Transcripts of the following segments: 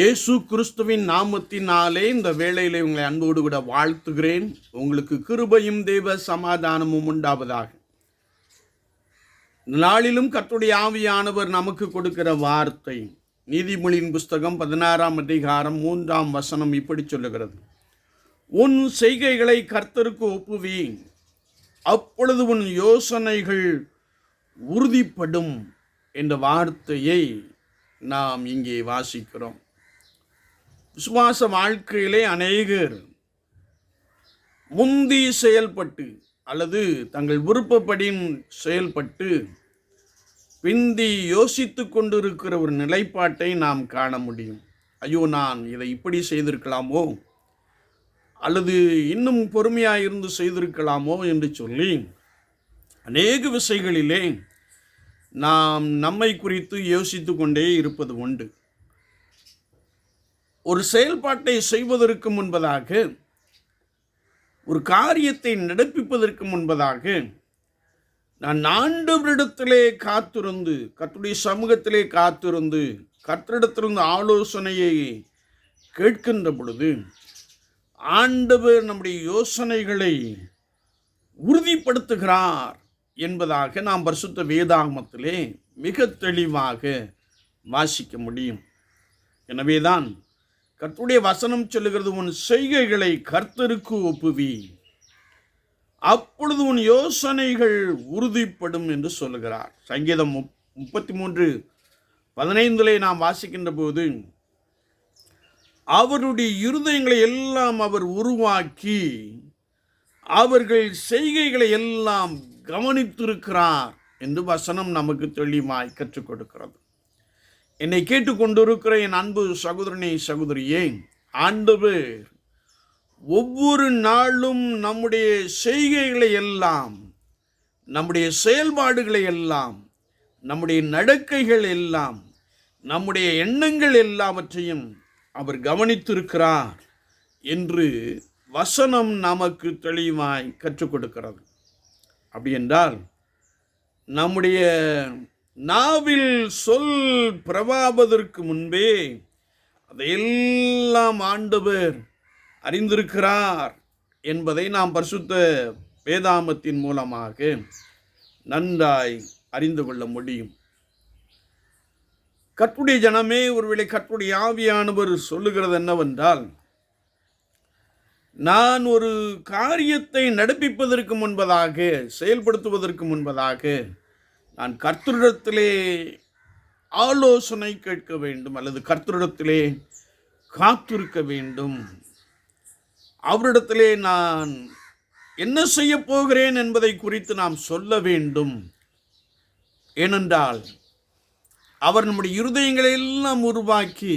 இயேசு கிறிஸ்துவின் நாமத்தினாலே இந்த வேளையிலே உங்களை அன்போடு கூட வாழ்த்துகிறேன். உங்களுக்கு கிருபையும் தெய்வ சமாதானமும் உண்டாவதாக. நாளிலும் கத்துடைய ஆவியானவர் நமக்கு கொடுக்கிற வார்த்தை நீதிமொழியின் புஸ்தகம் பதினாறாம் அதிகாரம் மூன்றாம் வசனம் இப்படி சொல்லுகிறது. உன் செய்கைகளை கர்த்தருக்கு ஒப்புவி அப்பொழுது உன் யோசனைகள் உறுதிப்படும் என்ற வார்த்தையை நாம் இங்கே வாசிக்கிறோம். விசுவாச வாழ்க்கையிலே அநேகர் முந்தி செயல்பட்டு அல்லது தங்கள் விருப்பப்படி செயல்பட்டு பிந்தி யோசித்து கொண்டிருக்கிற ஒரு நிலைப்பாட்டை நாம் காண முடியும். ஐயோ நான் இதை இப்படி செய்திருக்கலாமோ? அல்லது இன்னும் பொறுமையாக இருந்து செய்திருக்கலாமோ என்று சொல்லி அநேக விஷயங்களிலே நாம் நம்மை குறித்து யோசித்து கொண்டே இருப்பது உண்டு. ஒரு செயல்பாட்டை செய்வதற்கு முன்பதாக ஒரு காரியத்தை நடப்பிப்பதற்கு முன்பதாக நான் ஆண்டவரிடத்திலே காத்திருந்து கத்துடைய சமூகத்திலே காத்திருந்து கர்த்தரிடத்திலிருந்து ஆலோசனையை கேட்கின்ற பொழுது ஆண்டவர் நம்முடைய யோசனைகளை உறுதிப்படுத்துகிறார் என்பதாக நாம் பரிசுத்த வேதாகமத்திலே மிக தெளிவாக வாசிக்க முடியும். எனவேதான் கர்த்துடைய வசனம் சொல்லுகிறது உன் செய்கைகளை கர்த்தருக்கு ஒப்புவி. அப்பொழுது உன் யோசனைகள் உறுதிப்படும் என்று சொல்லுகிறார். சங்கீதம் முப் முப்பத்தி மூன்று பதினைந்திலே நாம் வாசிக்கின்ற போது அவருடைய இருதயங்களை எல்லாம் அவர் உருவாக்கி அவர்கள் செய்கைகளை எல்லாம் கவனித்திருக்கிறார் என்று வசனம் நமக்கு தெளிவாய் கற்றுக் கொடுக்கிறது. என்னை கேட்டுக்கொண்டிருக்கிற என் அன்பு சகோதரனே சகோதரியே ஆண்டவர் ஒவ்வொரு நாளும் நம்முடைய செய்கைகளை எல்லாம் நம்முடைய செயல்பாடுகளை எல்லாம் நம்முடைய நடக்கைகள் எல்லாம் நம்முடைய எண்ணங்கள் எல்லாவற்றையும் அவர் கவனித்திருக்கிறார் என்று வசனம் நமக்கு தெளிவாய் கற்றுக் கொடுக்கிறது. அப்படி என்றால் நம்முடைய நாவில் சொல் பிரபாபதற்கு முன்பே அதையெல்லாம் ஆண்டவர் அறிந்திருக்கிறார் என்பதை நாம் பரிசுத்த வேதாமத்தின் மூலமாக நன்றாய் அறிந்து கொள்ள முடியும். கற்புடைய ஜனமே ஒருவேளை கற்புடைய ஆவியானவர் சொல்லுகிறது என்னவென்றால் நான் ஒரு காரியத்தை நடப்பிப்பதற்கு முன்பதாக செயல்படுத்துவதற்கு முன்பதாக நான் கர்த்தரிடத்திலே ஆலோசனை கேட்க வேண்டும் அல்லது கர்த்தரிடத்திலே காத்திருக்க வேண்டும். அவரிடத்திலே நான் என்ன செய்ய போகிறேன் என்பதை குறித்து நாம் சொல்ல வேண்டும். ஏனென்றால் அவர் நம்முடைய இருதயங்களை எல்லாம் உருவாக்கி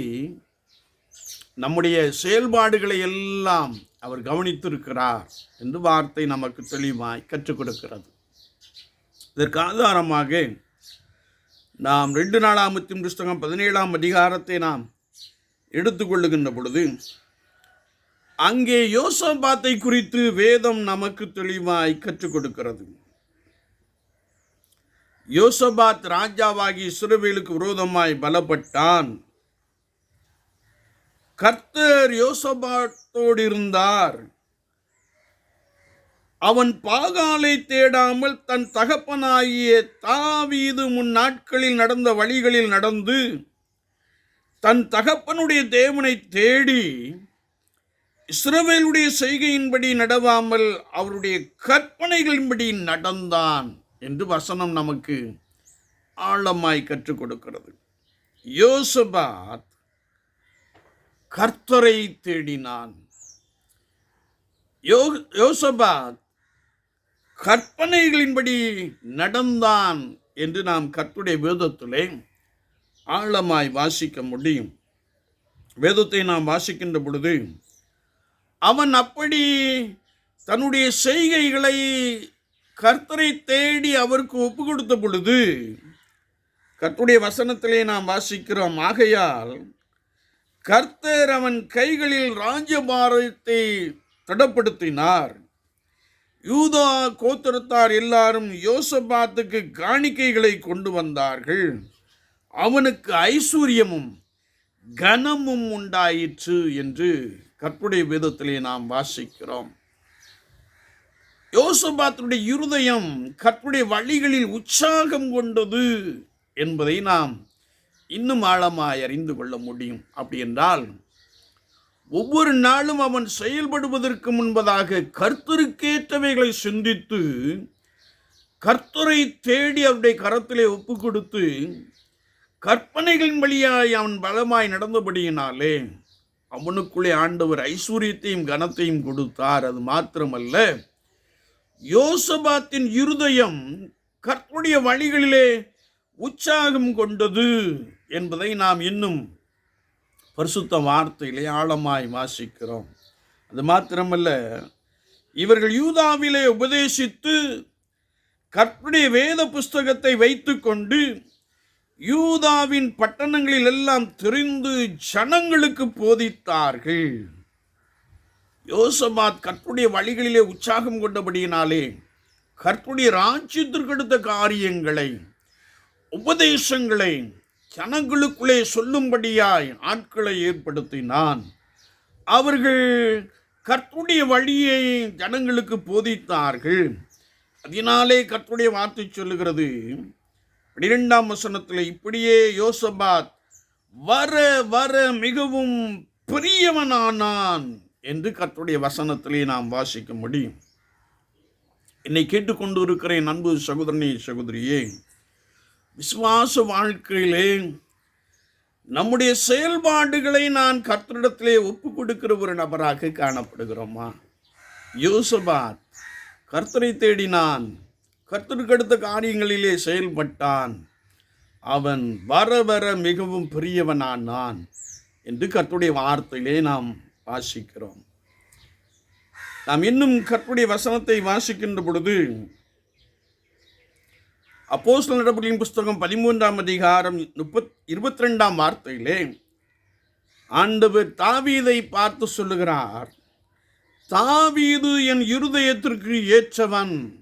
நம்முடைய செயல்பாடுகளை எல்லாம் அவர் கவனித்திருக்கிறார் என்று வார்த்தை நமக்கு தெளிவாய் கற்றுக் கொடுக்கிறது. இதற்கு ஆதாரமாக நாம் ரெண்டு நாளாமத்தின் புஸ்தகம் பதினேழாம் அதிகாரத்தை நாம் எடுத்துக்கொள்ளுகின்ற பொழுது அங்கே யோசபாத்தை குறித்து வேதம் நமக்கு தெளிவாய் கற்றுக் கொடுக்கிறது. யோசபாத் ராஜாவாகி இஸ்ரவேலுக்கு விரோதமாய் பலப்பட்டான். கர்த்தர் யோசபாத்தோடு இருந்தார். அவன் பாகாலை தேடாமல் தன் தகப்பனாகிய தாவீது முன் நாட்களில் நடந்த வழிகளில் நடந்து தன் தகப்பனுடைய தேவனை தேடி இஸ்ரவேலுடைய செய்கையின்படி நடவாமல் அவருடைய கற்பனைகளின்படி நடந்தான் என்று வசனம் நமக்கு ஆழமாய் கற்றுக் கொடுக்கிறது. யோசபாத் கர்த்தரை தேடினான். யோ யோசபாத் கற்பனைகளின்படி நடந்தான் என்று நாம் கர்த்துடைய வேதத்திலே ஆழமாய் வாசிக்க முடியும். வேதத்தை நாம் வாசிக்கின்ற பொழுது அவன் அப்படி தன்னுடைய செய்கைகளை கர்த்தரை தேடி அவருக்கு ஒப்பு கொடுத்த பொழுது கர்த்துடைய வசனத்திலே நாம் வாசிக்கிறோம் ஆகையால் கர்த்தர் அவன் கைகளில் ராஜபாரத்தை தடப்படுத்தினார். யூதா கோத்திரத்தார் எல்லாரும் யோசபாத்துக்கு காணிக்கைகளை கொண்டு வந்தார்கள். அவனுக்கு ஐஸ்வர்யமும் கனமும் உண்டாயிற்று என்று கற்புடைய வேதத்திலே நாம் வாசிக்கிறோம். யோசபாத்துடைய இருதயம் கற்புடைய வழிகளில் உற்சாகம் கொண்டது என்பதை நாம் இன்னும் ஆழமாய் அறிந்து கொள்ள முடியும். அப்படி என்றால் ஒவ்வொரு நாளும் அவன் செயல்படுவதற்கு முன்பதாக கர்த்தருக்கேற்றவைகளை சிந்தித்து கர்த்தரை தேடி அவருடைய கரத்திலே ஒப்பு கொடுத்து கற்பனைகளின் வழியாய் அவன் பலமாய் நடந்தபடியினாலே அவனுக்குள்ளே ஆண்டவர் ஐஸ்வர்யத்தையும் கனத்தையும் கொடுத்தார். அது மாத்திரமல்ல யோசபாத்தின் இருதயம் கர்த்தருடைய வழிகளிலே உற்சாகம் கொண்டது என்பதை நாம் இன்னும் பரிசுத்த வார்த்தையிலே ஆழமாய் வாசிக்கிறோம். அது மாத்திரமல்ல இவர்கள் யூதாவிலே உபதேசித்து கற்புடைய வேத புஸ்தகத்தை வைத்துக்கொண்டு யூதாவின் பட்டணங்களில் எல்லாம் தெரிந்து ஜனங்களுக்கு போதித்தார்கள். யோசபாத் கற்புடைய வழிகளிலே உற்சாகம் கொண்டபடியினாலே கற்புடைய ராஜ்யத்திற்கு அடுத்த காரியங்களை உபதேசங்களை ஜனங்களுக்குள்ளே சொல்லும்படியாய் ஆட்களை ஏற்படுத்தினான். அவர்கள் கற்புடைய வழியை ஜனங்களுக்கு போதித்தார்கள். அதனாலே கற்புடைய வார்த்தை சொல்லுகிறது. பனிரெண்டாம் வசனத்தில் இப்படியே யோசபாத் வர வர மிகவும் பெரியவனானான் என்று கர்த்துடைய வசனத்திலே நாம் வாசிக்க முடியும். என்னை கேட்டுக்கொண்டு இருக்கிறேன் அன்பு சகோதரனே சகோதரியே விசுவாச வாழ்க்கையிலே நம்முடைய செயல்பாடுகளை நான் கர்த்தரிடத்திலே ஒப்பு கொடுக்கிற ஒரு நபராக காணப்படுகிறோமா? யோசபாத் கர்த்தரை தேடினான். கர்த்தருக்கடுத்த காரியங்களிலே செயல்பட்டான். அவன் வர வர மிகவும் பெரியவனானான் என்று கர்த்துடைய வார்த்தையிலே நாம் வாசிக்கிறோம். நாம் இன்னும் கர்த்துடைய வசனத்தை வாசிக்கின்ற பொழுது அப்போஸ்தல நடப்புகளின் புஸ்தகம் பதிமூன்றாம் அதிகாரம் முப்பத் இருபத்தி ரெண்டாம் வார்த்தையிலே ஆண்டவர் தாவீதை பார்த்து சொல்லுகிறார் தாவீது என் இருதயத்திற்கு ஏற்றவன்.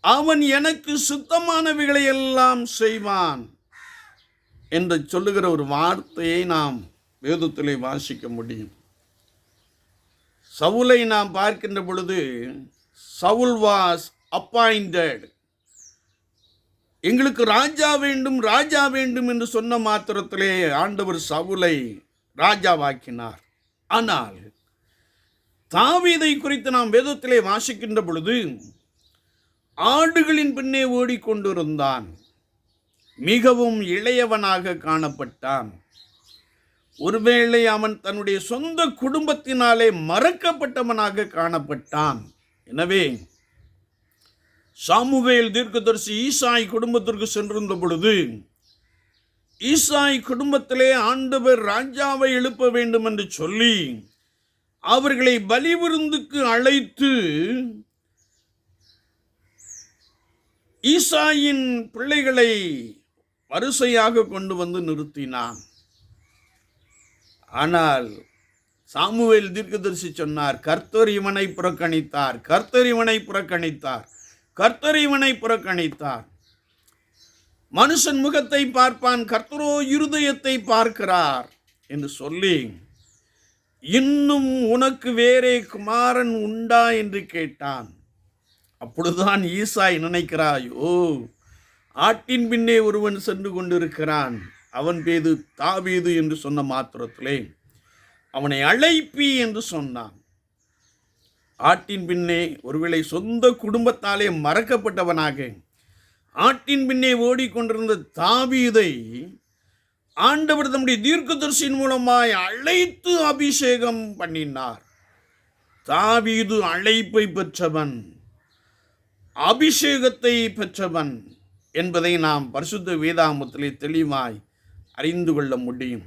அவன் எனக்கு சுத்தமானவைகளை எல்லாம் செய்வான். என்று சொல்லுகிற ஒரு வார்த்தையை நாம் வேதத்திலே வாசிக்க முடியும். சவுலை நாம் பார்க்கின்ற பொழுது சவுல் வாஸ் அப்பாயிண்டட் எங்களுக்கு ராஜா வேண்டும் ராஜா வேண்டும் என்று சொன்ன மாத்திரத்திலே ஆண்டவர் சவுலை ராஜாவாக்கினார். ஆனால் தாவீதை குறித்து நாம் வேதத்திலே வாசிக்கின்ற பொழுது ஆடுகளின் பின்னே ஓடிக்கொண்டிருந்தான். மிகவும் இளையவனாக காணப்பட்டான். ஒருவேளை அவன் தன்னுடைய சொந்த குடும்பத்தினாலே மறக்கப்பட்டவனாக காணப்பட்டான். எனவே சாமுவேல் தீர்க்கதரிசி ஈசாய் குடும்பத்திற்கு சென்றிருந்த பொழுது ஈசாய் குடும்பத்திலே ஆண்டவர் ராஜாவை எழுப்ப வேண்டும் என்று சொல்லி அவர்களை பலிவிருந்துக்கு அழைத்து ஈசாயின் பிள்ளைகளை வரிசையாக கொண்டு வந்து நிறுத்தினான். ஆனால் சாமுவேல் தீர்க்கதரிசி சொன்னார் கர்த்தர் இவனை புறக்கணித்தார் கர்த்தர் இவனை புறக்கணித்தார். கர்த்தர் இவனை புறக்கணித்தார். மனுஷன் முகத்தை பார்ப்பான் கர்த்தரோ இருதயத்தை பார்க்கிறார் என்று சொல்லி இன்னும் உனக்கு வேறே குமாரன் உண்டா? என்று கேட்டான். அப்பொழுதுதான் ஈசாய் நினைக்கிறாயோ? ஆட்டின் பின்னே ஒருவன் சென்று கொண்டிருக்கிறான். அவன் பேது தாவீது என்று சொன்ன மாத்திரத்திலே அவனை அழைப்பி என்று சொன்னான். ஆட்டின் பின்னே ஒருவேளை சொந்த குடும்பத்தாலே மறக்கப்பட்டவனாக. ஆட்டின் பின்னே ஓடிக்கொண்டிருந்த தாவீதை ஆண்டவர் தம்முடைய தீர்க்கதரிசியின் மூலமாய் அழைத்து அபிஷேகம் பண்ணினார். தாவீது அழைப்பை பெற்றவன் அபிஷேகத்தை பெற்றவன் என்பதை நாம் பரிசுத்த வேதாமத்திலே தெளிவாய் அறிந்து கொள்ள முடியும்.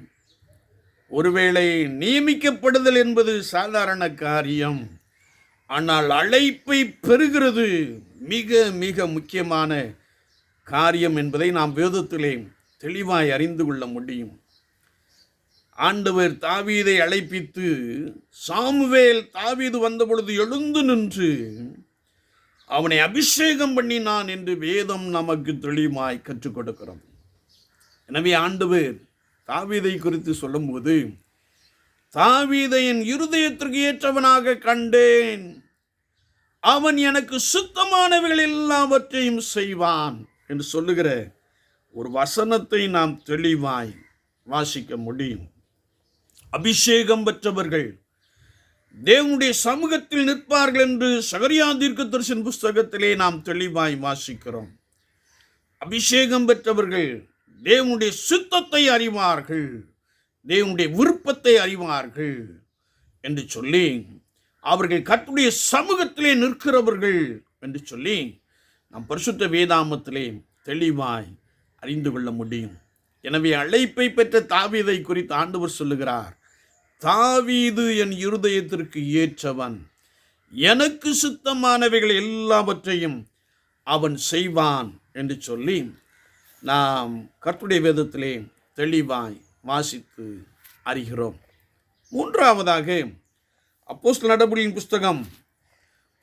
ஒருவேளை நியமிக்கப்படுதல் என்பது சாதாரண காரியம். ஆனால் அழைப்பை பெறுகிறது. மிக மிக முக்கியமான காரியம் என்பதை நாம் வேதத்திலே தெளிவாய் அறிந்து கொள்ள முடியும். ஆண்டவர் தாவீதை அழைப்பித்து சாமுவேல் தாவீது வந்தபொழுது எழுந்து நின்று அவனை அபிஷேகம் பண்ணினான் என்று வேதம் நமக்கு தெளிவாய் கற்றுக் கொடுக்கிறது எனவே ஆண்டவர் தாவீதை குறித்து சொல்லும்போது தாவீதையின் இருதயத்திற்கு ஏற்றவனாக கண்டேன். அவன் எனக்கு சுத்தமானவைகள் எல்லாவற்றையும் செய்வான் என்று சொல்லுகிற ஒரு வசனத்தை நாம் தெளிவாய் வாசிக்க முடியும். அபிஷேகம் பெற்றவர்கள் தேவனுடைய சமூகத்தில் நிற்பார்கள் என்று சகரியா தீர்க்கதரிசன புஸ்தகத்திலே நாம் தெளிவாய் வாசிக்கிறோம். அபிஷேகம் பெற்றவர்கள் தேவனுடைய சுத்தத்தை அறிவார்கள் தேவனுடைய விருப்பத்தை அறிவார்கள் என்று சொல்லி அவர்கள் கத்துடைய சமூகத்திலே நிற்கிறவர்கள் என்று சொல்லி நாம் பரிசுத்த வேதாமத்திலே தெளிவாய் அறிந்து கொள்ள முடியும். எனவே அழைப்பை பெற்ற தாவீதை குறித்து ஆண்டவர் சொல்லுகிறார் தாவீது என் இருதயத்திற்கு ஏற்றவன். எனக்கு சுத்தமானவைகள் எல்லாவற்றையும் அவன் செய்வான் என்று சொல்லி நாம் கர்த்துடைய வேதத்திலே தெளிவாய் வாசித்து அறிகிறோம். மூன்றாவதாக அப்போஸ்தல நடபடியின் புஸ்தகம்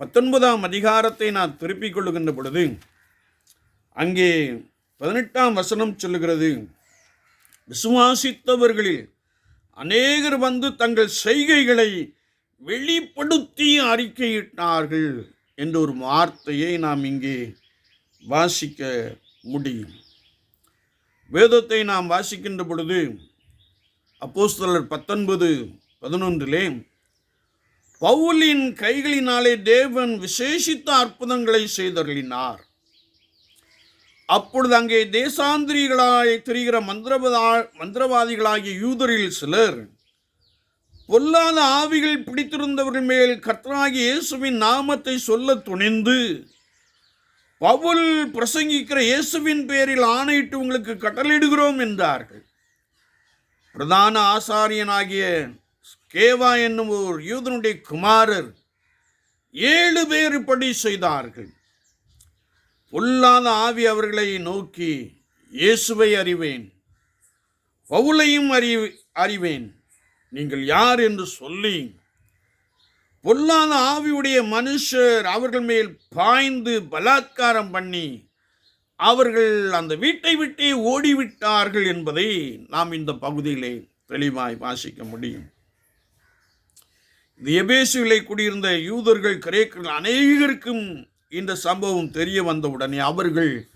பத்தொன்பதாம் அதிகாரத்தை நான் திருப்பிக் கொள்ளுகின்ற பொழுது அங்கே பதினெட்டாம் வசனம் சொல்லுகிறது. விசுவாசித்தவர்களில் அநேகர் வந்து தங்கள் செய்கைகளை வெளிப்படுத்தி அறிக்கையிட்டார்கள் என்ற ஒரு வார்த்தையை நாம் இங்கே வாசிக்க முடியும். வேதத்தை நாம் வாசிக்கின்ற பொழுது அப்போஸ்தலர் பத்தொன்பது பதினொன்றிலே பவுலின் கைகளினாலே தேவன் விசேஷித்த அற்புதங்களை செய்தருளினார். அப்பொழுது அங்கே தேசாந்திரிகளாய் தெரிகிற மந்திரவதா மந்திரவாதிகளாகிய யூதரில் சிலர் பொல்லாத ஆவிகள் பிடித்திருந்தவர்கள் மேல் கர்த்தராகிய இயேசுவின் நாமத்தை சொல்ல துணிந்து பவுல் பிரசங்கிக்கிற இயேசுவின் பேரில் ஆணையிட்டு உங்களுக்கு கட்டளையிடுகிறோம் என்றார்கள். பிரதான ஆசாரியனாகிய கேவா என்னும் ஒரு யூதனுடைய குமாரர் ஏழு பேர் இப்படி செய்தார்கள். பொல்லாத ஆவி அவர்களை நோக்கி இயேசுவை அறிவேன் பவுலையும் அறி அறிவேன் நீங்கள் யார் என்று சொல்லி பொல்லாத ஆவியுடைய மனுஷர் அவர்கள் மேல் பாய்ந்து பலாத்காரம் பண்ணி அவர்கள் அந்த வீட்டை விட்டே ஓடிவிட்டார்கள் என்பதை நாம் இந்த பகுதியிலே தெளிவாய் வாசிக்க முடியும். இந்த எபேசுவிலே குடியிருந்த யூதர்கள் கிரேக்கர்கள் அநேகருக்கும் இந்த சம்பவம் தெரிய வந்தவுடனே அவர்கள்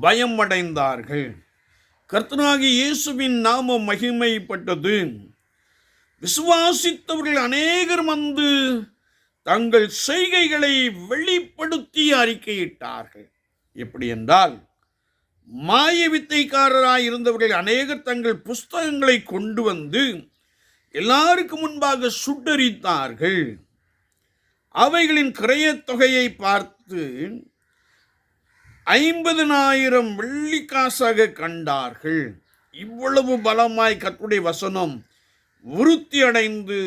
பயம் அடைந்தார்கள் கர்த்தனாகி இயேசுவின் நாமம் மகிமைப்பட்டது. விசுவாசித்தவர்கள் அநேகர் வந்து தங்கள் செய்கைகளை வெளிப்படுத்தி அறிக்கையிட்டார்கள். எப்படி என்றால் மாய வித்தைக்காரராய் இருந்தவர்கள் அநேகர் தங்கள் புஸ்தகங்களை கொண்டு வந்து எல்லாருக்கும் முன்பாக சுட்டரித்தார்கள். அவைகளின் கிரயத் தொகையை பார்த்து ஐம்பதனாயிரம் வெள்ளிக்காசாக கண்டார்கள். இவ்வளவு பலமாய் கத்துடைய வசனம் விருத்தி அடைந்து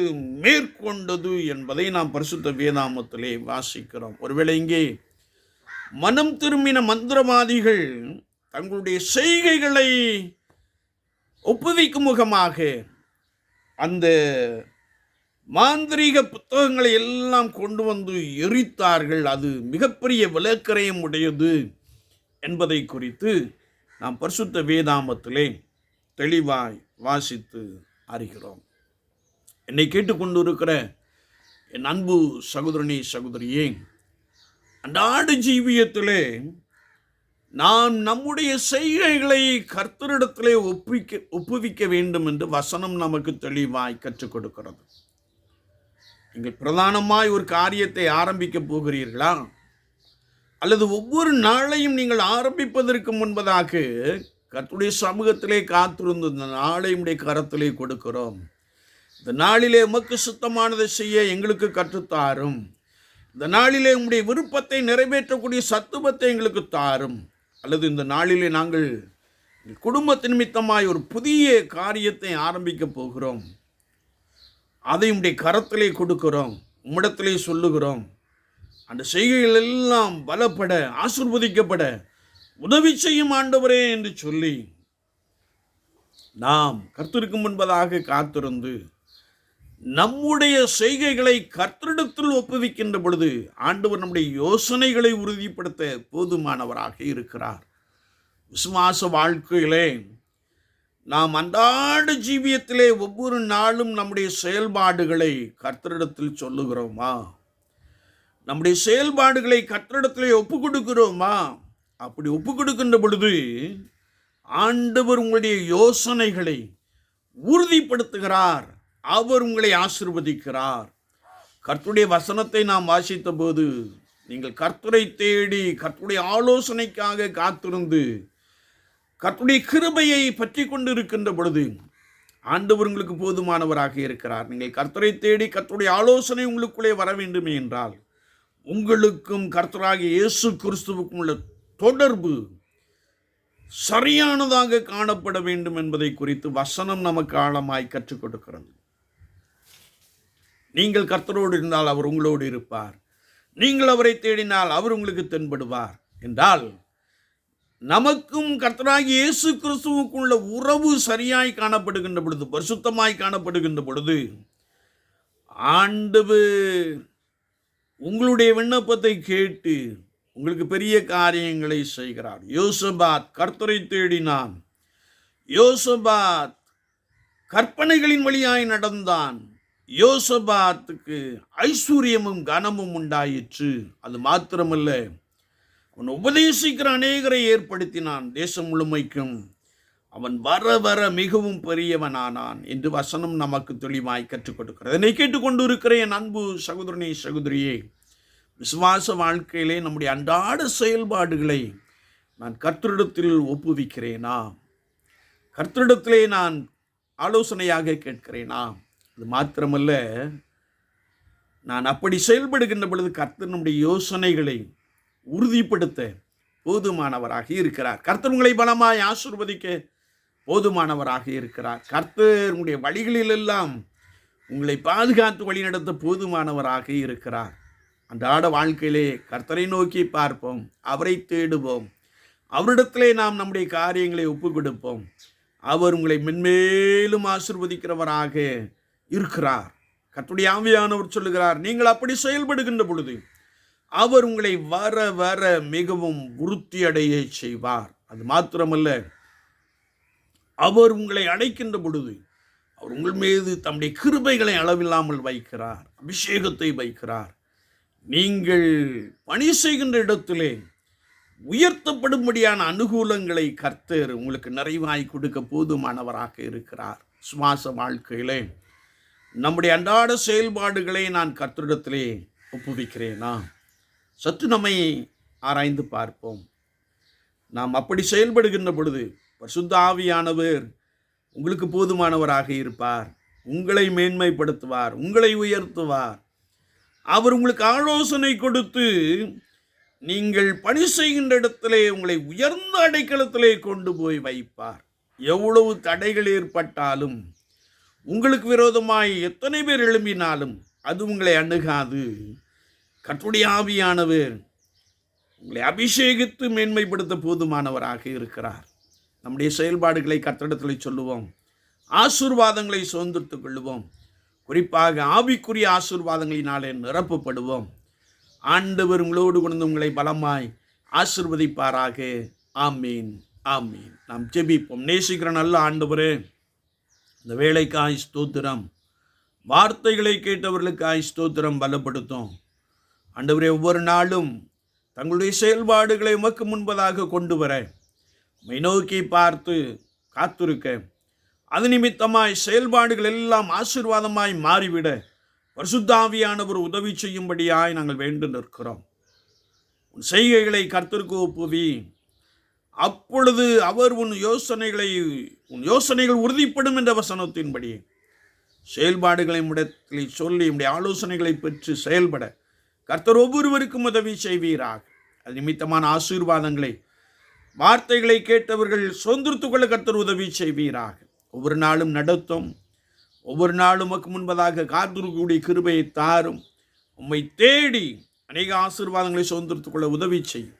மேற்கொண்டது என்பதை நாம் பரிசுத்த வேதாமத்திலே வாசிக்கிறோம். ஒருவேளை இங்கே மனம் திரும்பின மந்திரவாதிகள் தங்களுடைய செய்கைகளை ஒப்புவிக்கும் முகமாக அந்த மாந்திரீக புத்தகங்களை எல்லாம் கொண்டு வந்து எரித்தார்கள். அது மிகப்பெரிய விளக்கரையும் உடையது என்பதை குறித்து நாம் பரிசுத்த வேதாமத்திலே தெளிவாய் வாசித்து அறிகிறோம். என்னை கேட்டுக்கொண்டு இருக்கிற என் அன்பு சகோதரனே சகோதரியே அன்றாடு ஜீவியத்திலே நாம் நம்முடைய செய்கைகளை கர்த்தரிடத்திலே ஒப்பிக்க ஒப்புவிக்க வேண்டும் என்று வசனம் நமக்கு தெளிவாய் கற்றுக் கொடுக்கிறது. நீங்கள் பிரதானமாய் ஒரு காரியத்தை ஆரம்பிக்க போகிறீர்களா? அல்லது ஒவ்வொரு நாளையும் நீங்கள் ஆரம்பிப்பதற்கு முன்பதாக கத்துடைய சமூகத்திலே காத்திருந்து இந்த நாளை உடைய கரத்திலே கொடுக்கிறோம். இந்த நாளிலே உமக்கு சுத்தமானதை செய்ய எங்களுக்கு கற்றுத்தாரும். இந்த நாளிலே உங்களுடைய விருப்பத்தை நிறைவேற்றக்கூடிய சத்துவத்தை எங்களுக்கு தாரும். அல்லது இந்த நாளிலே நாங்கள் எங்கள் நிமித்தமாய் ஒரு புதிய காரியத்தை ஆரம்பிக்க போகிறோம். அதை உடைய கரத்திலே கொடுக்கிறோம். உம்மிடத்திலே சொல்லுகிறோம். அந்த செய்கைகள் எல்லாம் பலப்பட ஆசிர்வதிக்கப்பட உதவி செய்யும் ஆண்டவரே என்று சொல்லி நாம் கர்த்தருக்கு முன்பதாக காத்திருந்து நம்முடைய செய்கைகளை கர்த்தரிடத்தில் ஒப்புவிக்கின்ற பொழுது ஆண்டவர் நம்முடைய யோசனைகளை உறுதிப்படுத்த போதுமானவராக இருக்கிறார். விசுவாச வாழ்க்கையிலே நாம் அன்றாட ஜீவியத்திலே ஒவ்வொரு நாளும் நம்முடைய செயல்பாடுகளை கர்த்தரிடத்தில் சொல்லுகிறோமா? நம்முடைய செயல்பாடுகளை கர்த்தரிடத்திலே ஒப்பு கொடுக்கிறோமா? அப்படி ஒப்பு கொடுக்கின்ற பொழுது ஆண்டவர் உங்களுடைய யோசனைகளை உறுதிப்படுத்துகிறார். அவர் உங்களை ஆசிர்வதிக்கிறார். கர்த்துடைய வசனத்தை நாம் வாசித்த போது நீங்கள் கர்த்தரை தேடி கர்த்துடைய ஆலோசனைக்காக காத்திருந்து கர்த்துடைய கிருபையை பற்றி கொண்டு இருக்கின்ற பொழுது ஆண்டவர் உங்களுக்கு போதுமானவராக இருக்கிறார். நீங்கள் கர்த்தரை தேடி கர்த்தருடைய ஆலோசனை உங்களுக்குள்ளே வர வேண்டுமே என்றால் உங்களுக்கும் கர்த்தராகிய இயேசு கிறிஸ்துவுக்கும் உள்ள தொடர்பு சரியானதாக காணப்பட வேண்டும் என்பதை குறித்து வசனம் நமக்கு ஆழமாய் கற்றுக் கொடுக்கிறது. நீங்கள் கர்த்தரோடு இருந்தால் அவர் உங்களோடு இருப்பார். நீங்கள் அவரை தேடினால் அவர் உங்களுக்கு தென்படுவார். என்றால் நமக்கும் கர்த்தராகி இயேசு கிறிஸ்துவுக்குள்ள உள்ள உறவு சரியாய் காணப்படுகின்ற பொழுது பரிசுத்தமாய் காணப்படுகின்ற பொழுது ஆண்டவர் உங்களுடைய விண்ணப்பத்தை கேட்டு உங்களுக்கு பெரிய காரியங்களை செய்கிறார். யோசபாத் கர்த்தரை தேடினான். யோசபாத் கற்பனைகளின் வழியாய் நடந்தான். யோசபாத்துக்கு ஐஸ்வர்யமும் கனமும் உண்டாயிற்று. அது மாத்திரமல்ல அவன் உபதேசிக்கிற அநேகரை ஏற்படுத்தினான் தேசம் முழுமைக்கும். அவன் வர வர மிகவும் பெரியவனானான் என்று வசனம் நமக்கு தெளிவாய் கற்றுக் கொடுக்கிறது. என்னை கேட்டுக்கொண்டு இருக்கிற என் அன்பு சகோதரனே சகோதரியே விசுவாச வாழ்க்கையிலே நம்முடைய அன்றாட செயல்பாடுகளை நான் கர்த்தரிடத்தில் ஒப்புவிக்கிறேனா? கர்த்தரிடத்திலே நான் ஆலோசனையாக கேட்கிறேனா? அது மாத்திரமல்ல நான் அப்படி செயல்படுகின்ற பொழுது கர்த்தர் நம்முடைய யோசனைகளை உறுதிப்படுத்த போதுமானவராக இருக்கிறார். கர்த்தர் உங்களை பலமாய் ஆசிர்வதிக்க போதுமானவராக இருக்கிறார். கர்த்தர் உங்களுடைய வழிகளிலெல்லாம் உங்களை பாதுகாத்து வழிநடத்த போதுமானவராக இருக்கிறார். அன்றாட வாழ்க்கையிலே கர்த்தரை நோக்கி பார்ப்போம் அவரை தேடுவோம். அவரிடத்திலே நாம் நம்முடைய காரியங்களை ஒப்புக் கொடுப்போம் அவர் உங்களை மென்மேலும் ஆசிர்வதிக்கிறவராக இருக்கிறார். கத்துடைய ஆவியானவர் சொல்லுகிறார் நீங்கள் அப்படி செயல்படுகின்ற பொழுது அவர் உங்களை வர வர மிகவும் விருத்தி அடைய செய்வார். அது மாத்திரமல்ல அவர் உங்களை அழைக்கின்ற பொழுது அவர் உங்கள் மீது தம்முடைய கிருபைகளை அளவில்லாமல் வைக்கிறார் அபிஷேகத்தை வைக்கிறார். நீங்கள் பணி செய்கின்ற இடத்திலே உயர்த்தப்படும்படியான அனுகூலங்களை கர்த்தர் உங்களுக்கு நிறைவாய் கொடுக்க போதுமானவராக இருக்கிறார். சுவாச வாழ்க்கையிலே நம்முடைய அன்றாட செயல்பாடுகளை நான் கர்த்தரிடத்திலே ஒப்புவிக்கிறேனா? சற்று நம்மை ஆராய்ந்து பார்ப்போம். நாம் அப்படி செயல்படுகின்ற பொழுது பரிசுத்த ஆவியானவர் உங்களுக்கு போதுமானவராக இருப்பார். உங்களை மேன்மைப்படுத்துவார் உங்களை உயர்த்துவார். அவர் உங்களுக்கு ஆலோசனை கொடுத்து நீங்கள் பணி செய்கின்ற இடத்திலே உங்களை உயர்ந்த அடைக்கலத்திலே கொண்டு போய் வைப்பார். எவ்வளவு தடைகள் ஏற்பட்டாலும் உங்களுக்கு விரோதமாய் எத்தனை பேர் எழும்பினாலும் அது உங்களை அணுகாது. கற்றுடைய ஆவியானவர் உங்களை அபிஷேகித்து மேன்மைப்படுத்த போதுமானவராக இருக்கிறார். நம்முடைய செயல்பாடுகளை கத்தடத்தில் சொல்லுவோம். ஆசீர்வாதங்களை சுதந்திரத்துக் கொள்ளுவோம். குறிப்பாக ஆவிக்குரிய ஆசீர்வாதங்களினாலே நிரப்பப்படுவோம். ஆண்டவர் உங்களோடு கொண்டு உங்களை பலமாய் ஆசிர்வதிப்பாராக. ஆமீன். ஆமீன். நாம் ஜெபிப்போம். நேசிக்கிற நல்ல ஆண்டவரே இந்த வேலைக்காய் ஸ்தோத்திரம். வார்த்தைகளை கேட்டவர்களுக்காய் ஸ்தோத்திரம் பலப்படுத்தும். ஆண்டவரே ஒவ்வொரு நாளும் தங்களுடைய செயல்பாடுகளை உமக்கு முன்பதாக கொண்டு வர. மை நோக்கி பார்த்து காத்திருக்க. அது நிமித்தமாய் செயல்பாடுகள் எல்லாம் ஆசீர்வாதமாய் மாறிவிட. பரிசுத்தாவியானவர் உதவி செய்யும்படியாய் நாங்கள் வேண்டு நிற்கிறோம். உன் செய்கைகளை கர்த்தருக்கு ஒப்புவி. அப்பொழுது அவர் உன் யோசனைகளை உன் யோசனைகள் உறுதிப்படும் என்ற வசனத்தின்படி செயல்பாடுகளை இடத்தில் சொல்லி உடைய ஆலோசனைகளை பெற்று செயல்பட கர்த்தர் ஒவ்வொருவருக்கும் உதவி செய்வீராக. அது நிமித்தமான ஆசீர்வாதங்களை வார்த்தைகளை கேட்டவர்கள் சொந்தத்துக்குள்ள கர்த்தர் உதவி செய்வீராக. ஒவ்வொரு நாளும் நடத்தும் ஒவ்வொரு நாளும் உமக்கு முன்பதாக காத்திருக்கக்கூடிய கிருபையை தாரும். உம்மை தேடி அநேக ஆசீர்வாதங்களை சுதந்திரத்துக்குள்ள உதவி செய்யும்.